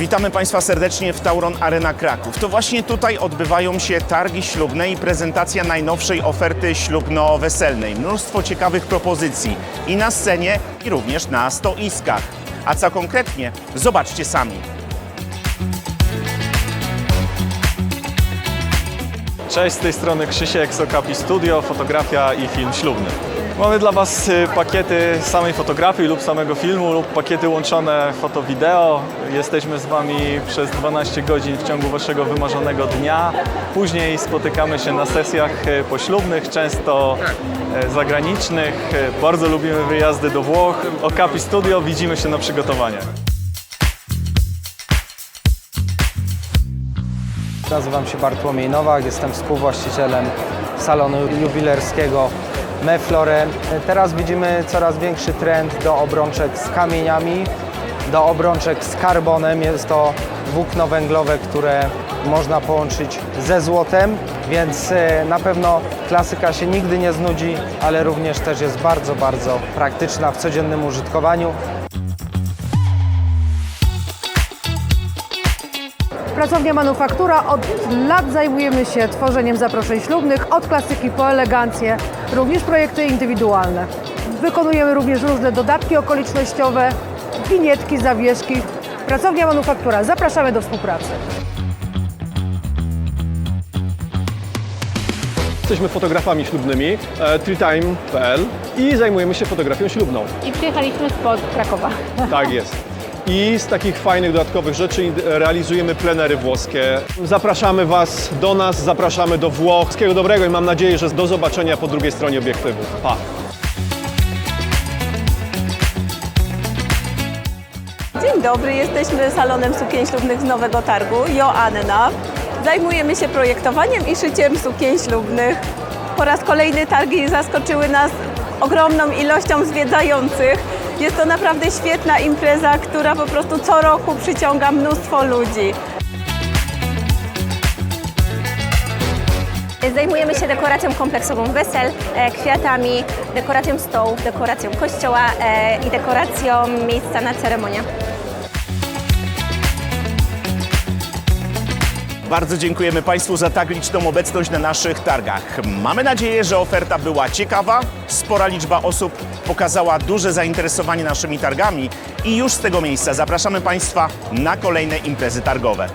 Witamy Państwa serdecznie w Tauron Arena Kraków. To właśnie tutaj odbywają się targi ślubne i prezentacja najnowszej oferty ślubno-weselnej. Mnóstwo ciekawych propozycji i na scenie, i również na stoiskach. A co konkretnie, zobaczcie sami. Cześć, z tej strony Krzysiek z Okapi Studio, fotografia i film ślubny. Mamy dla Was y, pakiety samej fotografii lub samego filmu lub pakiety łączone foto-wideo. Jesteśmy z Wami przez 12 godzin w ciągu Waszego wymarzonego dnia. Później spotykamy się na sesjach y, poślubnych, często y, zagranicznych. Bardzo lubimy wyjazdy do Włoch. Okapi Studio, widzimy się na przygotowaniach. Nazywam się Bartłomiej Nowak, jestem współwłaścicielem salonu jubilerskiego Meflore. Teraz widzimy coraz większy trend do obrączek z kamieniami, do obrączek z karbonem. Jest to włókno węglowe, które można połączyć ze złotem, więc e, na pewno klasyka się nigdy nie znudzi, ale również też jest bardzo, bardzo praktyczna w codziennym użytkowaniu. Pracownia Manufaktura od lat zajmujemy się tworzeniem zaproszeń ślubnych, od klasyki po elegancję, również projekty indywidualne. Wykonujemy również różne dodatki okolicznościowe, winietki, zawieszki. Pracownia Manufaktura, zapraszamy do współpracy. Jesteśmy fotografami ślubnymi, e, treetime.pl i zajmujemy się fotografią ślubną. i przyjechaliśmy spod Krakowa. Tak jest. I z takich fajnych dodatkowych rzeczy realizujemy plenery włoskie. Zapraszamy Was do nas, zapraszamy do Włoch. Wszystkiego dobrego i mam nadzieję, że do zobaczenia po drugiej stronie obiektywu. Pa! Dzień dobry, jesteśmy salonem sukien ślubnych z Nowego Targu, Joanna. Zajmujemy się projektowaniem i szyciem sukien ślubnych. Po raz kolejny targi zaskoczyły nas ogromną ilością zwiedzających. Jest to naprawdę świetna impreza, która po prostu co roku przyciąga mnóstwo ludzi. Zajmujemy się dekoracją kompleksową wesel, e, kwiatami, dekoracją stołów, dekoracją kościoła e, i dekoracją miejsca na ceremonię. Bardzo dziękujemy Państwu za tak liczną obecność na naszych targach. Mamy nadzieję, że oferta była ciekawa, spora liczba osób pokazała duże zainteresowanie naszymi targami i już z tego miejsca zapraszamy Państwa na kolejne imprezy targowe.